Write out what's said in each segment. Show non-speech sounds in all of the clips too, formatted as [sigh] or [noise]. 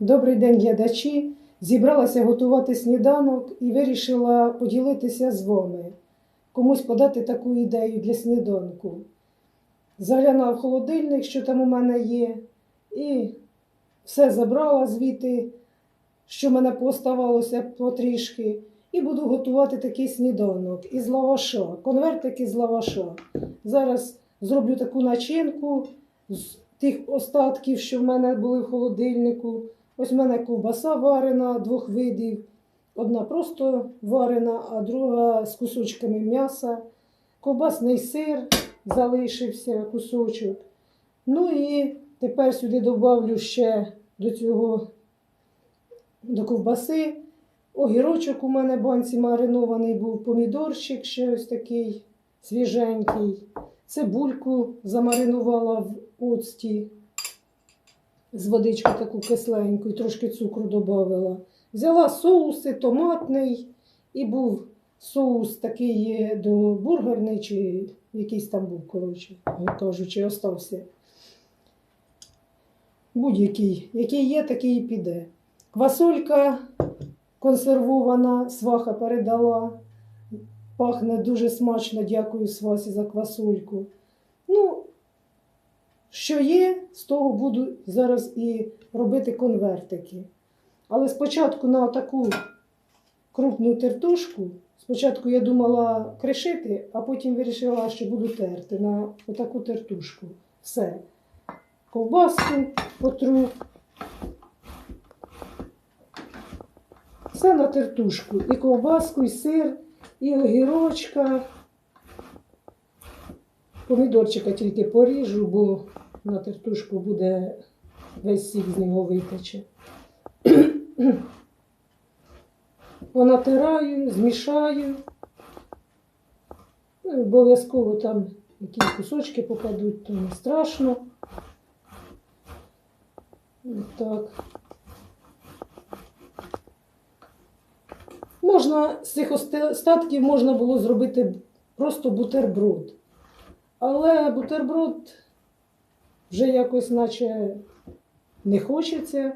Добрий день, глядачі. Зібралася готувати сніданок і вирішила поділитися з вами, комусь подати таку ідею для сніданку. Заглянула в холодильник, що там у мене є, і все забрала звідти, що в мене поставалося потрішки, і буду готувати такий сніданок із лаваша, конвертик із лаваша. Зараз зроблю таку начинку з тих остатків, що в мене були в холодильнику. Ось в мене ковбаса варена двох видів. Одна просто варена, а друга з кусочками м'яса. Ковбасний сир залишився кусочок. Ну і тепер сюди додавлю ще до цього до ковбаси. Огірочок у мене в банці маринований був, помідорчик ще ось такий свіженький. Цибульку замаринувала в оцті з водичкою таку кисленьку і трошки цукру додавала. Взяла соуси томатний і був соус такий до бургерний, чи якийсь там був, коротше, кажучи, остався. Будь-який, який є, такий і піде. Квасолька консервована, сваха передала. Пахне дуже смачно, дякую свасі за квасольку. Ну, що є, з того буду зараз і робити конвертики. Але спочатку на таку крупну тертушку, спочатку я думала кришити, а потім вирішила, що буду терти на отаку тертушку. Все. Ковбаску потру. Все на тертушку. І ковбаску, і сир, і огірочка. Помідорчика тільки поріжу, бо на тертушку буде весь сік з нього витече. [clears throat] Понатираю, змішаю. Ну, обов'язково там якісь кусочки попадуть, то не страшно. Ось Так. Можна з цих остатків можна було зробити просто бутерброд. Але бутерброд вже якось наче не хочеться.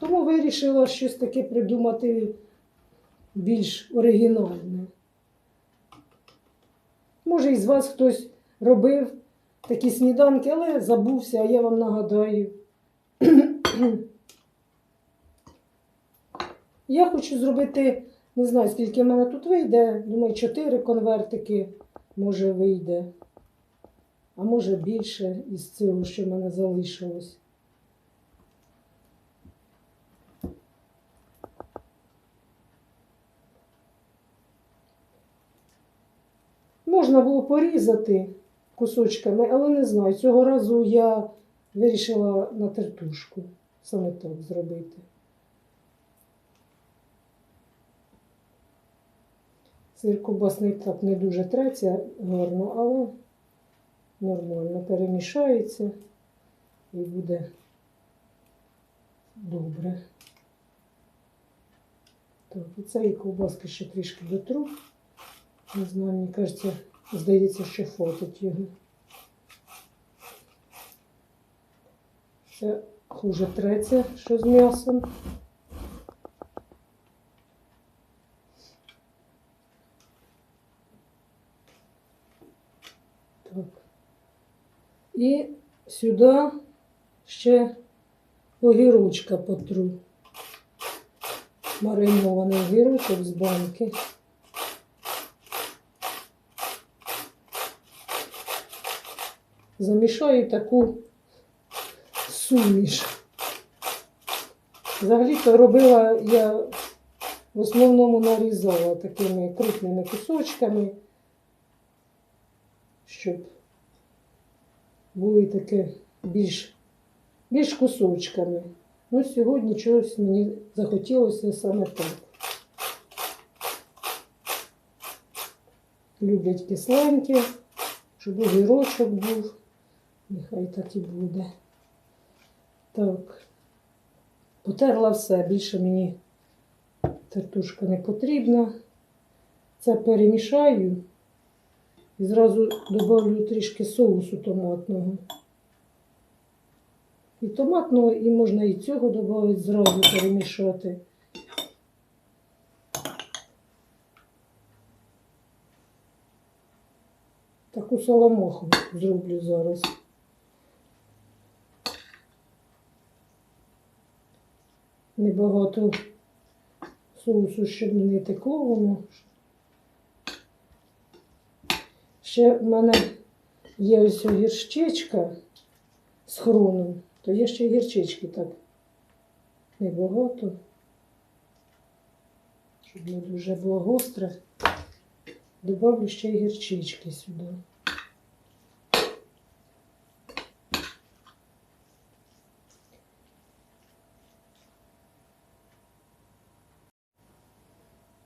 Тому вирішила щось таке придумати більш оригінальне. Може, із вас хтось робив такі сніданки, але забувся, а я вам нагадаю. Я хочу зробити, не знаю, скільки в мене тут вийде. Думаю, чотири конвертики може вийде. А може більше із цього, що в мене залишилось. Можна було порізати кусочками, але не знаю. Цього разу я вирішила на тертушку саме так зробити. Сир ковбасний так не дуже треться гарно, але нормально перемішається і буде добре. Так, і цієї ковбаски ще трішки дотру. Не знаю, мені кажеться, здається, що фотить його. Це хуже треться, що з м'ясом. Так. І сюди ще огірочка потру. Маринований огірочок з банки. Замішаю таку суміш. Взагалі-то робила я в основному нарізала такими крупними кусочками, щоб були таке більш, більш кусочками. Ну, сьогодні чогось мені захотілося саме так. Люблять кисленьке, щоб огірочок був. Нехай так і буде. Так. Потерла все, більше мені тертушка не потрібна. Це перемішаю і зразу додавлю трішки соусу томатного. і томатного, і можна і цього додати зразу перемішати. Таку соломоху зроблю зараз. Небагато соусу, щоб не текло воно. Ще в мене є ось гірчичка з хроном, то є ще гірчички так небагато, щоб не дуже було гостре. Добавлю ще й гірчички сюди.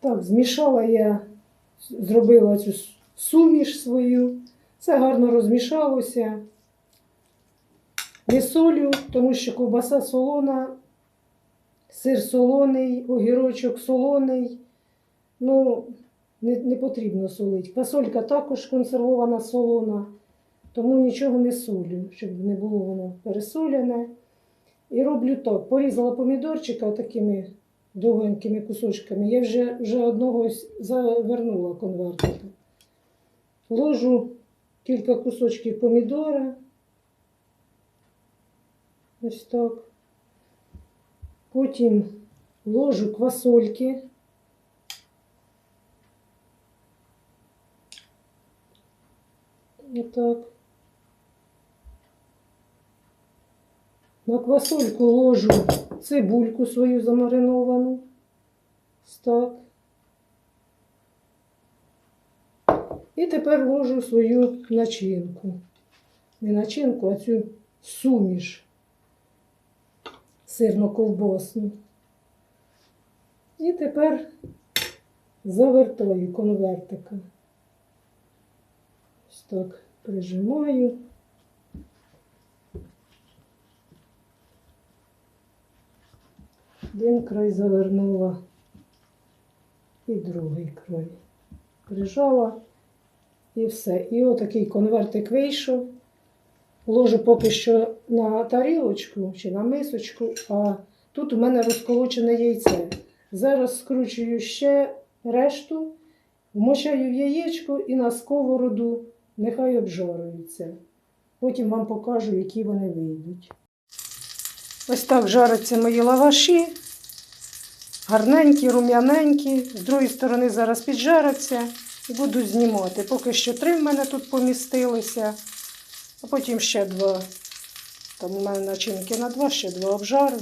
Так, змішала я, зробила цю суміш свою. Це гарно розмішалося. Не солю, тому що ковбаса солона, сир солоний, огірочок солоний. Ну, не, не потрібно солити. Фасолька також консервована солона, тому нічого не солю, щоб не було воно пересолене. І роблю так: порізала помідорчика такими довгенькими кусочками. Я вже, вже одного завернула конвертика. Ложу кілька кусочків помідора. Ось так. Потім ложу квасольки. Отак. На квасольку ложу цибульку свою замариновану. Так. І тепер ложу свою начинку. Не начинку, а цю суміш сирно-ковбасну. І тепер завертаю конвертика. Ось так прижимаю. Один край завернула і другий край. Прижала і все. І отакий конвертик вийшов. Ложу поки що на тарілочку чи на мисочку, а тут у мене розколочене яйце. Зараз скручую ще решту, вмочаю в яєчко і на сковороду нехай обжарюються. Потім вам покажу, які вони вийдуть. Ось так жаряться мої лаваші. Гарненькі, рум'яненькі. З другої сторони зараз піджаряться і буду знімати. Поки що три в мене тут помістилися, а потім ще два. Там у мене начинки на два, ще два обжарю.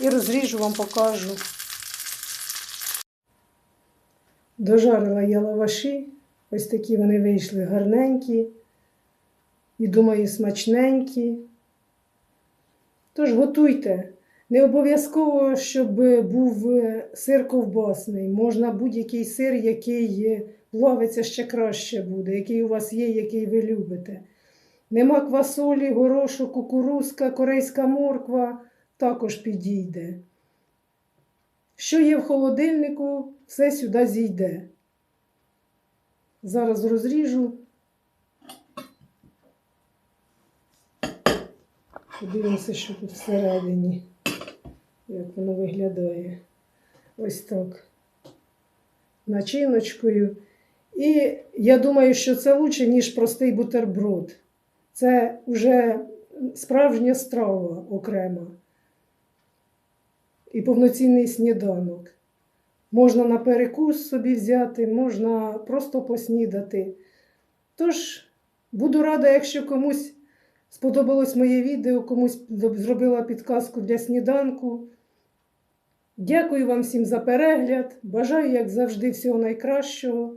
І розріжу вам покажу. Дожарила я лаваші. Ось такі вони вийшли гарненькі. І думаю, смачненькі. Тож готуйте. Не обов'язково, щоб був е, сир ковбасний. Можна будь-який сир, який е, плавиться ще краще буде, який у вас є, який ви любите. Нема квасолі, горошу, кукурузка, корейська морква також підійде. Що є в холодильнику, все сюди зійде. Зараз розріжу. Подивимося, що тут всередині, як воно виглядає. Ось так. Начиночкою. І я думаю, що це краще, ніж простий бутерброд. Це вже справжня страва окрема. І повноцінний сніданок. Можна на перекус собі взяти, можна просто поснідати. Тож, буду рада, якщо комусь сподобалось моє відео, комусь зробила підказку для сніданку. Дякую вам всім за перегляд. Бажаю, як завжди, всього найкращого